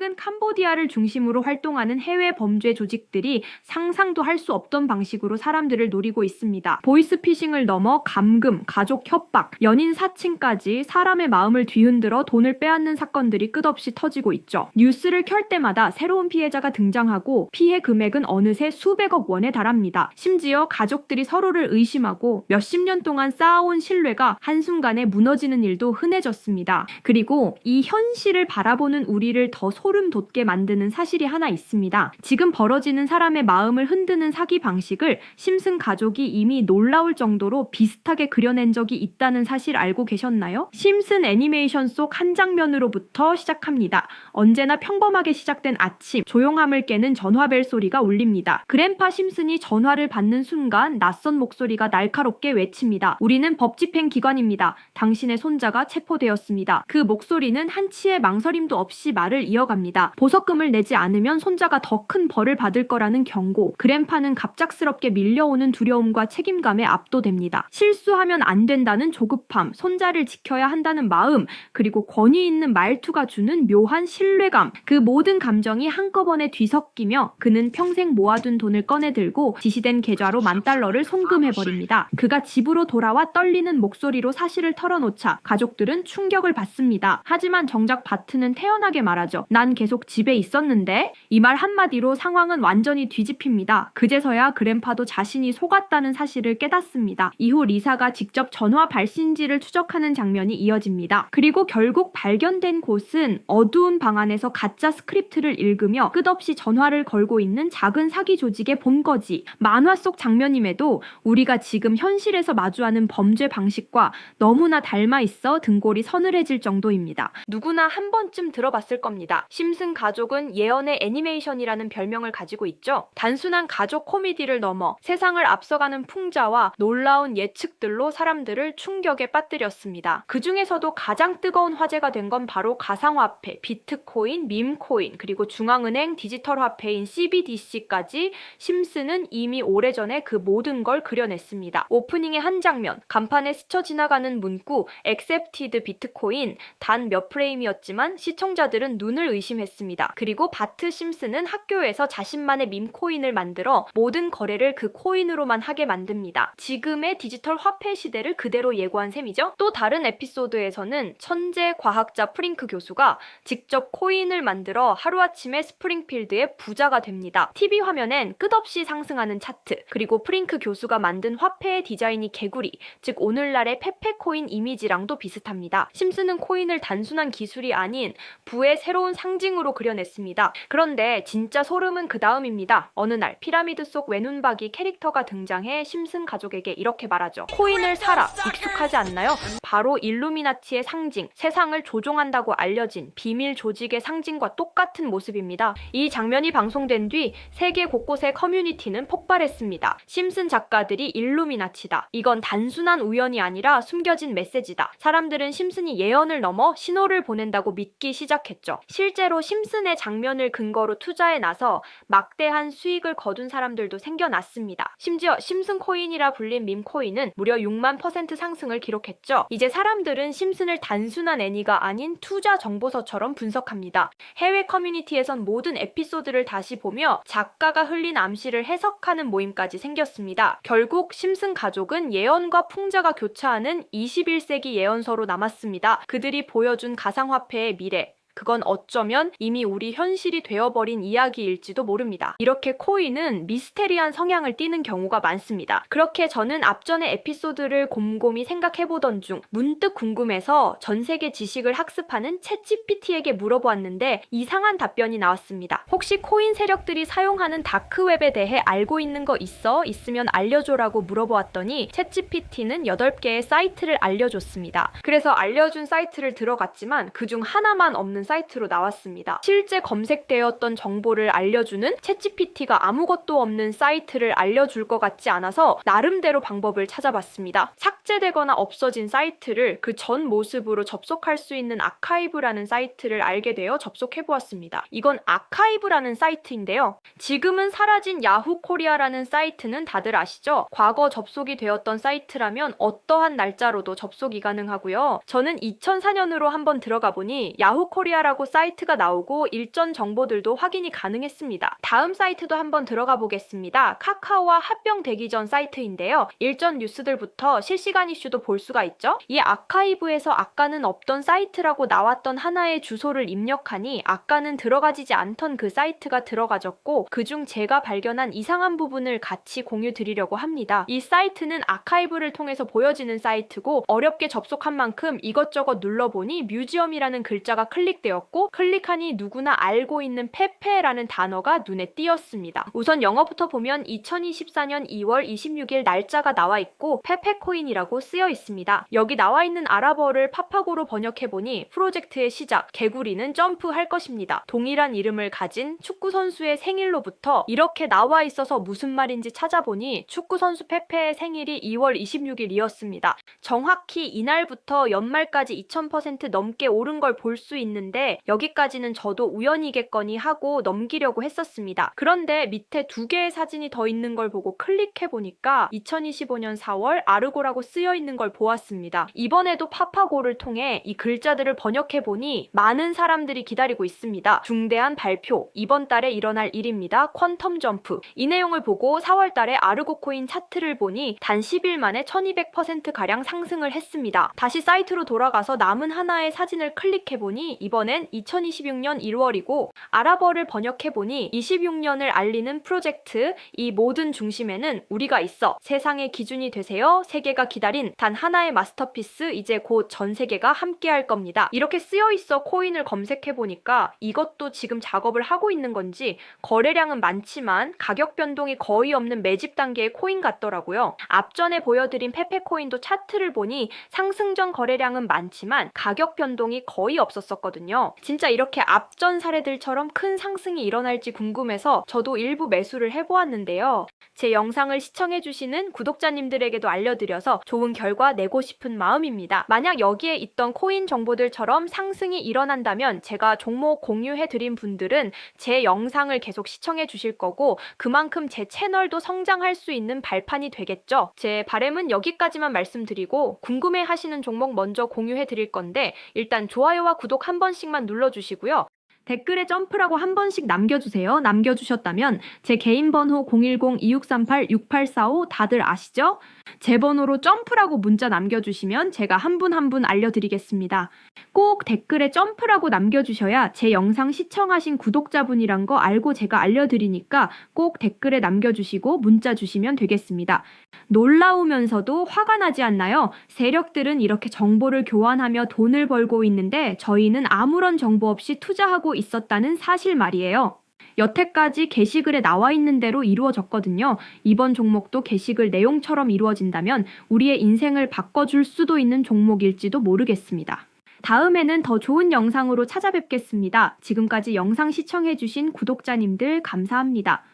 최근 캄보디아를 중심으로 활동하는 해외 범죄 조직들이 상상도 할 수 없던 방식으로 사람들을 노리고 있습니다. 보이스피싱을 넘어 감금, 가족 협박, 연인 사칭까지 사람의 마음을 뒤흔들어 돈을 빼앗는 사건들이 끝없이 터지고 있죠. 뉴스를 켤 때마다 새로운 피해자가 등장하고 피해 금액은 어느새 수백억 원에 달합니다. 심지어 가족들이 서로를 의심하고 몇십 년 동안 쌓아온 신뢰가 한순간에 무너지는 일도 흔해졌습니다. 그리고 이 현실을 바라보는 우리를 더 소름 돋게 만드는 사실이 하나 있습니다. 지금 벌어지는 사람의 마음을 흔드는 사기 방식을 심슨 가족이 이미 놀라울 정도로 비슷하게 그려낸 적이 있다는 사실 알고 계셨나요? 심슨 애니메이션 속 한 장면으로부터 시작합니다. 언제나 평범하게 시작된 아침, 조용함을 깨는 전화벨 소리가 울립니다. 그랜파 심슨이 전화를 받는 순간 낯선 목소리가 날카롭게 외칩니다. 우리는 법 집행 기관입니다. 당신의 손자가 체포되었습니다. 그 목소리는 한치의 망설임도 없이 말을 이어갑니다. 보석금을 내지 않으면 손자가 더 큰 벌을 받을 거라는 경고. 그랜파는 갑작스럽게 밀려오는 두려움과 책임감에 압도됩니다. 실수하면 안 된다는 조급함, 손자를 지켜야 한다는 마음, 그리고 권위 있는 말투가 주는 묘한 신뢰감. 그 모든 감정이 한꺼번에 뒤섞이며 그는 평생 모아둔 돈을 꺼내 들고 지시된 계좌로 만 달러를 송금해버립니다. 그가 집으로 돌아와 떨리는 목소리로 사실을 털어놓자 가족들은 충격을 받습니다. 하지만 정작 바트는 태연하게 말하죠. 난 계속 집에 있었는데 이 말 한마디로 상황은 완전히 뒤집힙니다. 그제서야 그랜파도 자신이 속았다는 사실을 깨닫습니다. 이후 리사가 직접 전화 발신지를 추적하는 장면이 이어집니다. 그리고 결국 발견된 곳은 어두운 방 안에서 가짜 스크립트를 읽으며 끝없이 전화를 걸고 있는 작은 사기 조직의 본거지. 만화 속 장면임에도 우리가 지금 현실에서 마주하는 범죄 방식과 너무나 닮아 있어 등골이 서늘해질 정도입니다. 누구나 한 번쯤 들어봤을 겁니다. 심슨 가족은 예언의 애니메이션이라는 별명을 가지고 있죠. 단순한 가족 코미디를 넘어 세상을 앞서가는 풍자와 놀라운 예측들로 사람들을 충격에 빠뜨렸습니다. 그 중에서도 가장 뜨거운 화제가 된 건 바로 가상화폐, 비트코인, 밈코인, 그리고 중앙은행 디지털 화폐인 CBDC까지 심슨은 이미 오래전에 그 모든 걸 그려냈습니다. 오프닝의 한 장면, 간판에 스쳐 지나가는 문구 accepted 비트코인 단 몇 프레임이었지만 시청자들은 눈을 의심 했습니다. 그리고 바트 심슨은 학교에서 자신만의 밈코인을 만들어 모든 거래를 그 코인으로만 하게 만듭니다. 지금의 디지털 화폐 시대를 그대로 예고한 셈이죠. 또 다른 에피소드에서는 천재 과학자 프링크 교수가 직접 코인을 만들어 하루아침에 스프링필드의 부자가 됩니다. TV 화면엔 끝없이 상승하는 차트, 그리고 프링크 교수가 만든 화폐의 디자인이 개구리, 즉 오늘날의 페페코인 이미지랑도 비슷합니다. 심슨은 코인을 단순한 기술이 아닌 부의 새로운 상 징으로 그려냈습니다. 그런데 진짜 소름은 그 다음입니다. 어느 날 피라미드 속 외눈박이 캐릭터가 등장해 심슨 가족에게 이렇게 말하죠. 코인을 사라. 익숙하지 않나요? 바로 일루미나티의 상징, 세상을 조종한다고 알려진 비밀 조직의 상징과 똑같은 모습입니다. 이 장면이 방송된 뒤 세계 곳곳의 커뮤니티는 폭발했습니다. 심슨 작가들이 일루미나티다. 이건 단순한 우연이 아니라 숨겨진 메시지다. 사람들은 심슨이 예언을 넘어 신호를 보낸다고 믿기 시작했죠. 실제로 심슨의 장면을 근거로 투자에 나서 막대한 수익을 거둔 사람들도 생겨났습니다. 심지어 심슨 코인이라 불린 밈 코인은 무려 6만 퍼센트 상승을 기록했죠. 이제 사람들은 심슨을 단순한 애니가 아닌 투자 정보서처럼 분석합니다. 해외 커뮤니티에선 모든 에피소드를 다시 보며 작가가 흘린 암시를 해석하는 모임까지 생겼습니다. 결국 심슨 가족은 예언과 풍자가 교차하는 21세기 예언서로 남았습니다. 그들이 보여준 가상화폐의 미래, 그건 어쩌면 이미 우리 현실이 되어버린 이야기일지도 모릅니다. 이렇게 코인은 미스테리한 성향을 띠는 경우가 많습니다. 그렇게 저는 앞전의 에피소드를 곰곰이 생각해보던 중 문득 궁금해서 전 세계 지식을 학습하는 챗GPT에게 물어보았는데 이상한 답변이 나왔습니다. 혹시 코인 세력들이 사용하는 다크웹에 대해 알고 있는 거 있어? 있으면 알려줘라고 물어보았더니 챗GPT는 8개의 사이트를 알려줬습니다. 그래서 알려준 사이트를 들어갔지만 그중 하나만 없는 사이트로 나왔습니다. 실제 검색되었던 정보를 알려주는 챗GPT가 아무것도 없는 사이트를 알려줄 것 같지 않아서 나름대로 방법을 찾아봤습니다. 삭제되거나 없어진 사이트를 그 전 모습으로 접속할 수 있는 아카이브라는 사이트를 알게 되어 접속해 보았습니다. 이건 아카이브라는 사이트인데요. 지금은 사라진 야후 코리아라는 사이트는 다들 아시죠? 과거 접속이 되었던 사이트라면 어떠한 날짜로도 접속이 가능하고요. 저는 2004년으로 한번 들어가 보니 야후 코리아 코리아라고 사이트가 나오고 일전 정보들도 확인이 가능했습니다. 다음 사이트도 한번 들어가 보겠습니다. 카카오와 합병되기 전 사이트인데요. 일전 뉴스들부터 실시간 이슈도 볼 수가 있죠. 이 아카이브에서 아까는 없던 사이트라고 나왔던 하나의 주소를 입력하니 아까는 들어가지지 않던 그 사이트가 들어가졌고 그중 제가 발견한 이상한 부분을 같이 공유 드리려고 합니다. 이 사이트는 아카이브를 통해서 보여지는 사이트고 어렵게 접속한 만큼 이것저것 눌러보니 뮤지엄이라는 글자가 클릭 되었고 클릭하니 누구나 알고 있는 페페라는 단어가 눈에 띄었습니다. 우선 영어부터 보면 2024년 2월 26일 날짜가 나와 있고 페페코인이라고 쓰여 있습니다. 여기 나와 있는 아랍어를 파파고로 번역해보니 프로젝트의 시작, 개구리는 점프할 것입니다. 동일한 이름을 가진 축구 선수의 생일로부터 이렇게 나와 있어서 무슨 말인지 찾아보니 축구 선수 페페의 생일이 2월 26일이었습니다. 정확히 이날부터 연말까지 2000% 넘게 오른 걸 볼 수 있는데 여기까지는 저도 우연이겠거니 하고 넘기려고 했었습니다. 그런데 밑에 두 개의 사진이 더 있는 걸 보고 클릭해 보니까 2025년 4월 아르고라고 쓰여 있는 걸 보았습니다. 이번에도 파파고를 통해 이 글자들을 번역해 보니 많은 사람들이 기다리고 있습니다. 중대한 발표. 이번 달에 일어날 일입니다. 퀀텀 점프. 이 내용을 보고 4월 달에 아르고 코인 차트를 보니 단 10일 만에 1200% 가량 상승을 했습니다. 다시 사이트로 돌아가서 남은 하나의 사진을 클릭해 보니 이번 엔 2026년 1월이고 아랍어를 번역해 보니 26년을 알리는 프로젝트 이 모든 중심에는 우리가 있어 세상의 기준이 되세요. 세계가 기다린 단 하나의 마스터피스 이제 곧 전 세계가 함께 할 겁니다. 이렇게 쓰여 있어 코인을 검색해 보니까 이것도 지금 작업을 하고 있는 건지 거래량은 많지만 가격 변동이 거의 없는 매집 단계의 코인 같더라고요. 앞전에 보여드린 페페코인도 차트를 보니 상승 전 거래량은 많지만 가격 변동이 거의 없었었거든요. 진짜 이렇게 앞전 사례들처럼 큰 상승이 일어날지 궁금해서 저도 일부 매수를 해보았는데요. 제 영상을 시청해주시는 구독자님들에게도 알려드려서 좋은 결과 내고 싶은 마음입니다. 만약 여기에 있던 코인 정보들처럼 상승이 일어난다면 제가 종목 공유해드린 분들은 제 영상을 계속 시청해주실 거고 그만큼 제 채널도 성장할 수 있는 발판이 되겠죠. 제 바램은 여기까지만 말씀드리고 궁금해 하시는 종목 먼저 공유해 드릴 건데 일단 좋아요와 구독 한 번씩 만 눌러주시고요. 댓글에 점프라고 한 번씩 남겨주세요. 남겨주셨다면 제 개인 번호 010-2638-6845 다들 아시죠? 제 번호로 점프라고 문자 남겨주시면 제가 한분 한분 알려드리겠습니다. 꼭 댓글에 점프라고 남겨주셔야 제 영상 시청하신 구독자분이란 거 알고 제가 알려드리니까 꼭 댓글에 남겨주시고 문자 주시면 되겠습니다. 놀라우면서도 화가 나지 않나요? 세력들은 이렇게 정보를 교환하며 돈을 벌고 있는데 저희는 아무런 정보 없이 투자하고 있었다는 사실 말이에요. 여태까지 게시글에 나와 있는 대로 이루어졌거든요. 이번 종목도 게시글 내용처럼 이루어진다면 우리의 인생을 바꿔줄 수도 있는 종목일지도 모르겠습니다. 다음에는 더 좋은 영상으로 찾아뵙겠습니다. 지금까지 영상 시청해주신 구독자님들 감사합니다.